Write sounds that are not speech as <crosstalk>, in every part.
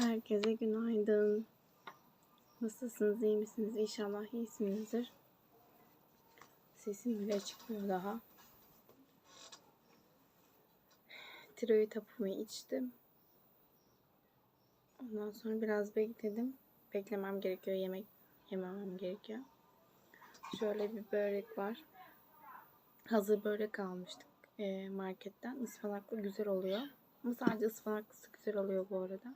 Herkese günaydın. Nasılsınız, iyi misiniz? İnşallah iyisinizdir. Sesim bile çıkmıyor daha. Tiroid hapımı içtim. Ondan sonra biraz bekledim. Beklemem gerekiyor, yemek yememem gerekiyor. Şöyle bir börek var. Hazır börek almıştık eee, marketten. Ispanaklı güzel oluyor. Ama sadece ıspanaklısı güzel oluyor bu arada.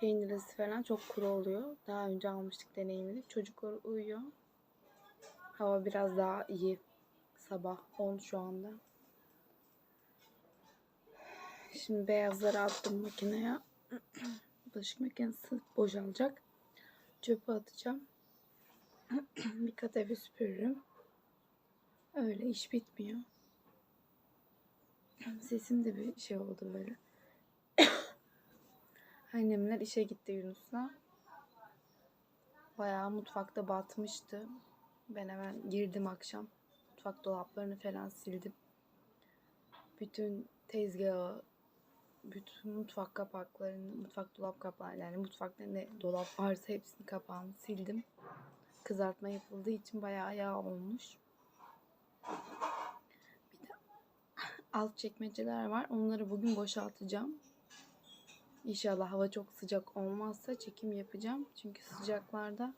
Peynirlisi falan çok kuru oluyor. Daha önce almıştık deneyimini. Çocuklar uyuyor. Hava biraz daha iyi. Sabah 10 şu anda. Şimdi beyazları attım makineye. <clears throat> Bulaşık makinesi boşalacak. Çöpe atacağım. <clears throat> bir kat evi süpürürüm. Öyle iş bitmiyor. Sesim de bir şey oldu böyle. Annemler işe gitti Yunus'la. Bayağı mutfakta batmıştı. Ben hemen girdim akşam. Mutfak dolaplarını falan sildim. Bütün tezgahı, bütün mutfak kapaklarını, mutfak dolap kapağını yani mutfakta ne dolap varsa hepsini kapağını sildim. Kızartma yapıldığı için bayağı yağ olmuş. Bir de <laughs> alt çekmeceler var. Onları bugün boşaltacağım. İnşallah hava çok sıcak olmazsa çekim yapacağım. Çünkü sıcaklarda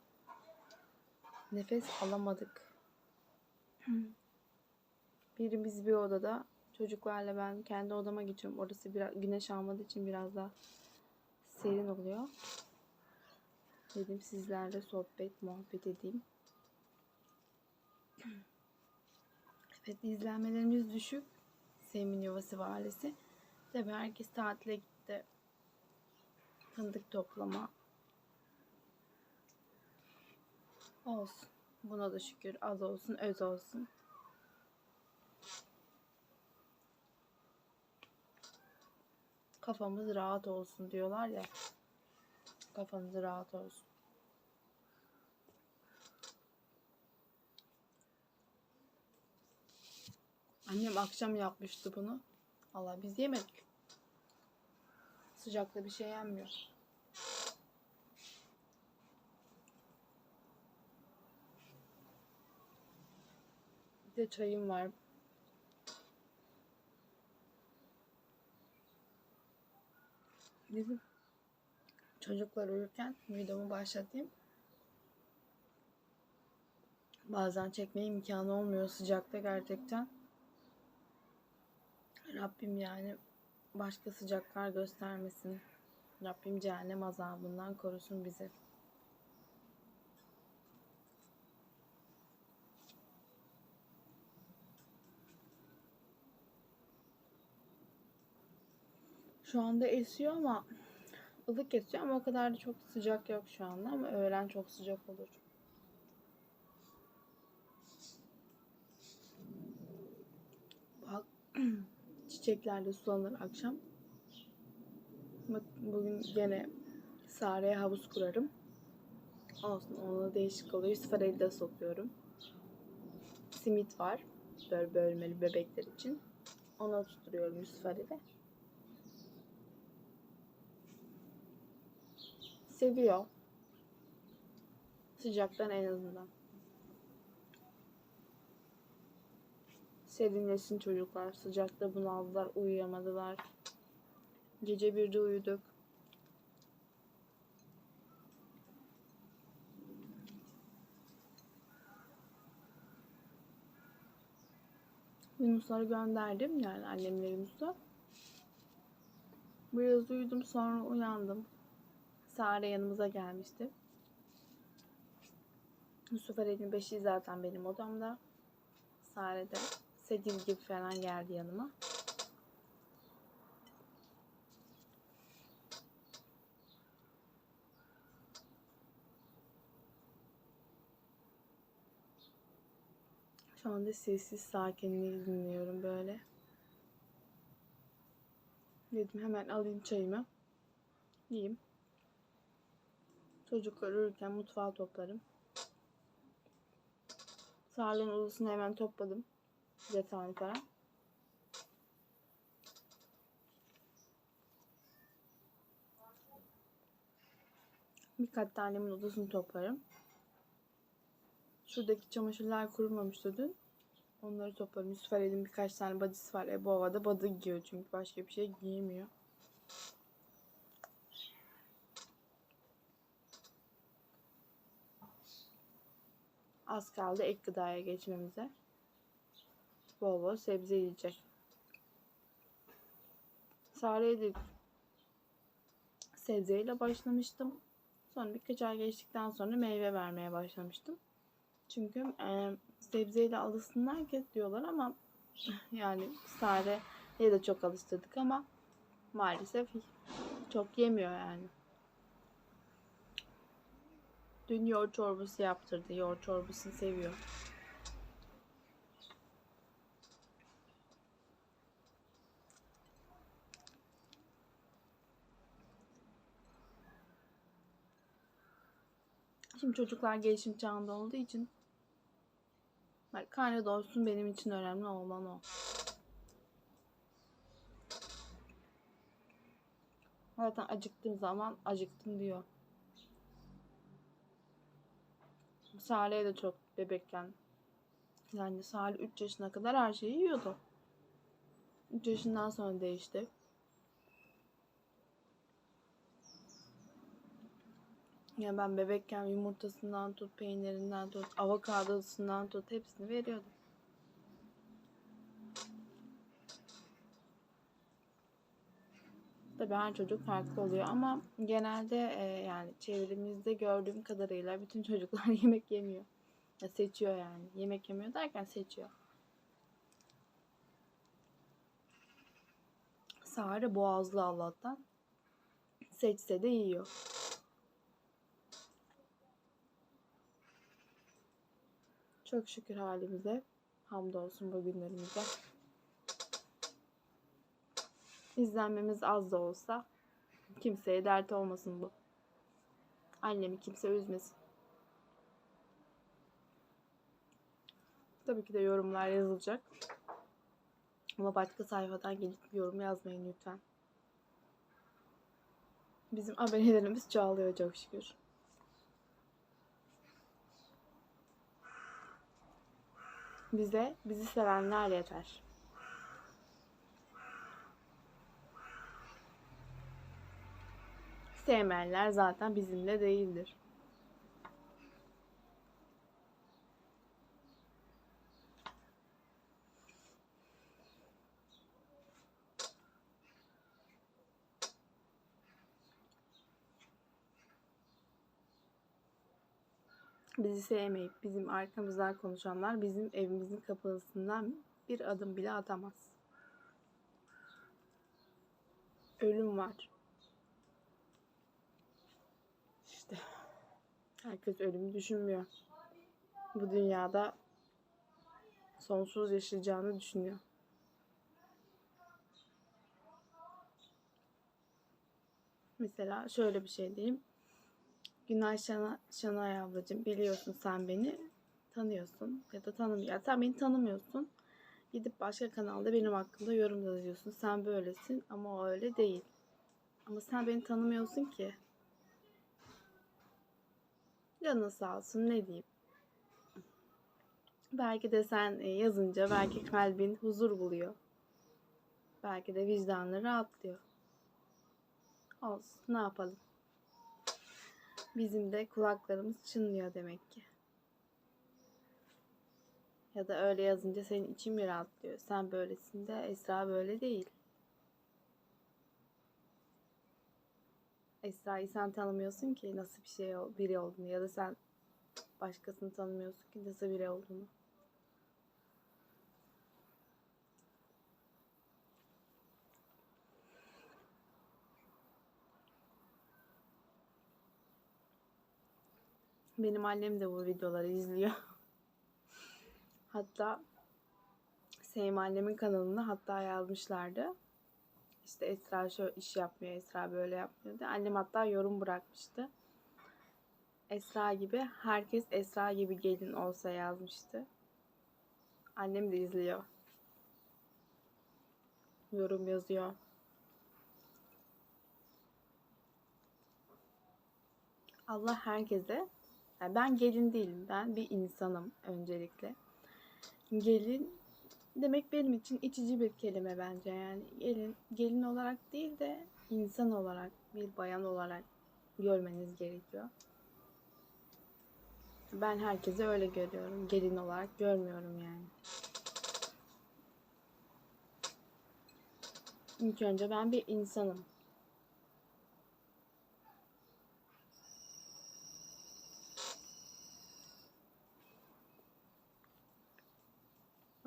nefes alamadık. <clears throat> Birimiz bir odada. Çocuklarla ben kendi odama geçiyorum. Orası biraz güneş almadığı için biraz daha serin oluyor. Dedim sizlerle sohbet, muhabbet edeyim. <clears throat> Evet izlenmelerimiz düşük. Semin Yuvası ve ailesi. Tabii herkes tatile gitti fındık toplama. Olsun. Buna da şükür. Az olsun, öz olsun. Kafamız rahat olsun diyorlar ya. Kafanız rahat olsun. Annem akşam yapmıştı bunu. Allah biz yemedik. Sıcakta bir şey yenmiyor. Bir de çayım var. Dedim çocuklar uyurken videomu başlatayım. Bazen çekmeye imkanı olmuyor sıcakta gerçekten. Rabbim yani başka sıcaklar göstermesin. Rabbim cehennem azabından korusun bizi. Şu anda esiyor ama ılık esiyor ama o kadar da çok sıcak yok şu anda ama öğlen çok sıcak olur. Bak <clears throat> çiçekler de sulanır akşam. Bak bugün gene Sare'ye havuz kurarım. Olsun ona değişik oluyor. Yusuf'a elde sokuyorum. Simit var. Böyle bölmeli bebekler için. Ona tutturuyorum Yusuf Ali'de. Seviyor. Sıcaktan en azından. Serinlesin çocuklar. Sıcakta bunaldılar, uyuyamadılar. Gece birde uyuduk. Yunusları gönderdim yani annemle Yunus'la. Biraz uyudum sonra uyandım. Sare yanımıza gelmişti. Yusuf Eren'in beşiği zaten benim odamda. Sare de Sedil gibi falan geldi yanıma. Şu anda sessiz sakinliği dinliyorum böyle. Dedim hemen alayım çayımı. Yiyeyim. Çocuklar uyurken mutfağı toplarım. Sarı'nın odasını hemen topladım. Yatağını falan. Bir kat annemin odasını toplarım. Şuradaki çamaşırlar kurumamıştı dün. Onları toplarım. Yusuf Ali'nin birkaç tane badisi var. E bu havada badı giyiyor çünkü başka bir şey giyemiyor. Az kaldı ek gıdaya geçmemize. Bol bol sebze yiyecek. Sare'ye de sebzeyle başlamıştım. Sonra birkaç ay geçtikten sonra meyve vermeye başlamıştım. Çünkü e, sebzeyle alışsınlar ki diyorlar ama <laughs> yani Sare'ye de çok alıştırdık ama maalesef çok yemiyor yani. Dün yoğurt çorbası yaptırdı. Yoğurt çorbasını seviyor. Şimdi çocuklar gelişim çağında olduğu için bak karnı doysun benim için önemli olan o. Zaten acıktığım zaman acıktım diyor. Salih'e de çok bebekken yani Salih 3 yaşına kadar her şeyi yiyordu. 3 yaşından sonra değişti. Ya ben bebekken yumurtasından tut, peynirinden tut, avokadosundan tut hepsini veriyordum. Tabii her çocuk farklı oluyor ama genelde e, yani çevremizde gördüğüm kadarıyla bütün çocuklar <laughs> yemek yemiyor. Ya seçiyor yani. Yemek yemiyor derken seçiyor. Sare boğazlı Allah'tan. Seçse de yiyor. Çok şükür halimize. Hamdolsun bugünlerimize. İzlenmemiz az da olsa kimseye dert olmasın bu. Annemi kimse üzmesin. Tabii ki de yorumlar yazılacak. Ama başka sayfadan gelip yorum yazmayın lütfen. Bizim abonelerimiz çoğalıyor çok şükür. Bize bizi sevenler yeter. Sevmeyenler zaten bizimle değildir. Bizi sevmeyip bizim arkamızdan konuşanlar bizim evimizin kapısından bir adım bile atamaz. Ölüm var. İşte herkes ölümü düşünmüyor. Bu dünyada sonsuz yaşayacağını düşünüyor. Mesela şöyle bir şey diyeyim. Günay Şana, Şanay ablacığım biliyorsun sen beni tanıyorsun ya da tanımıyor. Sen beni tanımıyorsun. Gidip başka kanalda benim hakkında yorum yazıyorsun. Sen böylesin ama o öyle değil. Ama sen beni tanımıyorsun ki. Canın sağ olsun ne diyeyim. Belki de sen e, yazınca belki kalbin huzur buluyor. Belki de vicdanları rahatlıyor. Olsun ne yapalım. Bizim de kulaklarımız çınlıyor demek ki. Ya da öyle yazınca senin için mi rahatlıyor? Sen böylesin de Esra böyle değil. Esra'yı sen tanımıyorsun ki nasıl bir şey biri olduğunu ya da sen başkasını tanımıyorsun ki nasıl biri olduğunu. Benim annem de bu videoları izliyor. <laughs> hatta Seyim annemin kanalında hatta yazmışlardı. İşte Esra şu iş yapmıyor, Esra böyle yapmıyor diye. Annem hatta yorum bırakmıştı. Esra gibi, herkes Esra gibi gelin olsa yazmıştı. Annem de izliyor. Yorum yazıyor. Allah herkese yani ben gelin değilim. Ben bir insanım öncelikle. Gelin demek benim için itici bir kelime bence yani. Gelin gelin olarak değil de insan olarak, bir bayan olarak görmeniz gerekiyor. Ben herkese öyle görüyorum. Gelin olarak görmüyorum yani. İlk önce ben bir insanım.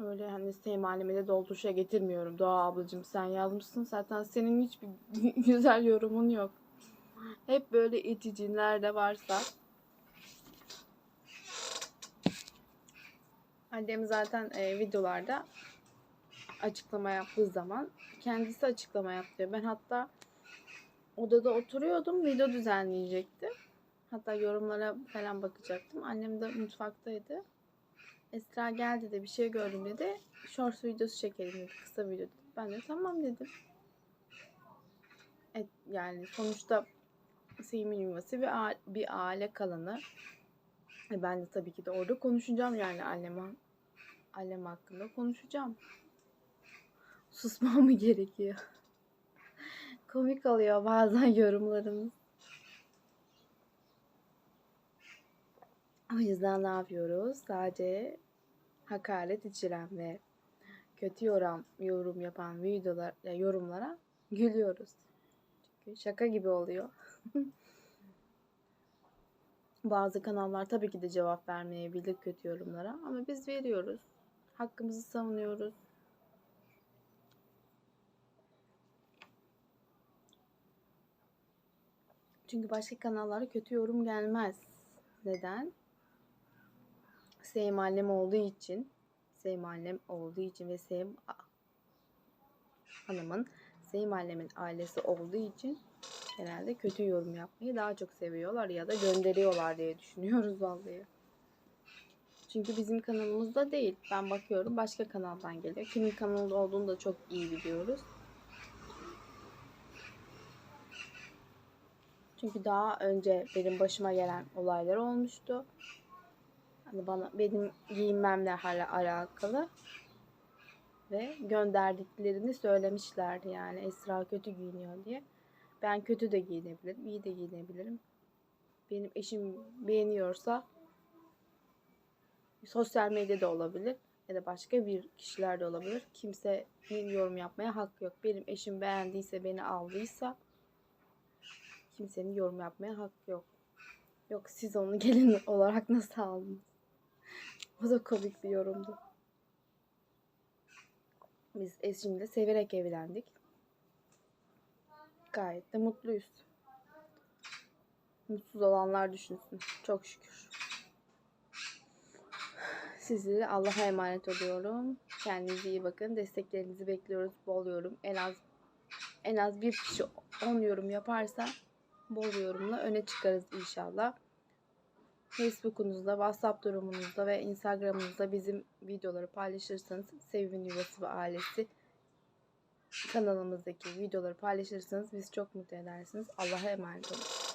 Öyle hani Seyim halime de dolduruşa getirmiyorum. Doğa ablacığım sen yazmışsın zaten senin hiçbir <laughs> güzel yorumun yok. Hep böyle itici nerede varsa. Annem zaten e, videolarda açıklama yaptığı zaman kendisi açıklama yapıyor. Ben hatta odada oturuyordum. Video düzenleyecektim. Hatta yorumlara falan bakacaktım. Annem de mutfaktaydı. Esra geldi de bir şey gördüm dedi. Shorts videosu çekelim dedi. Kısa video dedi. Ben de tamam dedim. Evet, yani sonuçta Seyim'in yuvası bir, a- bir aile kalanı. E ben de tabii ki de orada konuşacağım yani anneme, annem hakkında konuşacağım. Susmam mı gerekiyor? <laughs> Komik oluyor bazen yorumlarımız. O yüzden ne yapıyoruz? Sadece hakaret içeren ve kötü yorum, yorum yapan videolar, ya yorumlara gülüyoruz. Çünkü şaka gibi oluyor. <laughs> Bazı kanallar tabii ki de cevap vermeyebilir kötü yorumlara ama biz veriyoruz. Hakkımızı savunuyoruz. Çünkü başka kanallara kötü yorum gelmez. Neden? Sevim annem olduğu için, Sevim annem olduğu için ve Sevim hanımın Sevim annemin ailesi olduğu için genelde kötü yorum yapmayı daha çok seviyorlar ya da gönderiyorlar diye düşünüyoruz vallahi. Çünkü bizim kanalımızda değil. Ben bakıyorum başka kanaldan geliyor. Kimin kanalında olduğunu da çok iyi biliyoruz. Çünkü daha önce benim başıma gelen olaylar olmuştu. Hani bana benim giyinmemle hala alakalı ve gönderdiklerini söylemişlerdi yani Esra kötü giyiniyor diye. Ben kötü de giyinebilirim, iyi de giyinebilirim. Benim eşim beğeniyorsa sosyal medyada olabilir ya da başka bir kişiler de olabilir. Kimsenin yorum yapmaya hakkı yok. Benim eşim beğendiyse, beni aldıysa kimsenin yorum yapmaya hakkı yok. Yok siz onu <laughs> gelin olarak nasıl aldınız? <laughs> O da komik bir yorumdu. Biz eşimle severek evlendik. Gayet de mutluyuz. Mutsuz olanlar düşünsün. Çok şükür. Sizleri Allah'a emanet ediyorum. Kendinize iyi bakın. Desteklerinizi bekliyoruz. Bol yorum. En az en az bir kişi 10 yorum yaparsa bol yorumla öne çıkarız inşallah. Facebook'unuzda, WhatsApp durumunuzda ve Instagram'ınızda bizim videoları paylaşırsanız Sevim'in Yuvası ve Ailesi kanalımızdaki videoları paylaşırsanız bizi çok mutlu edersiniz. Allah'a emanet olun.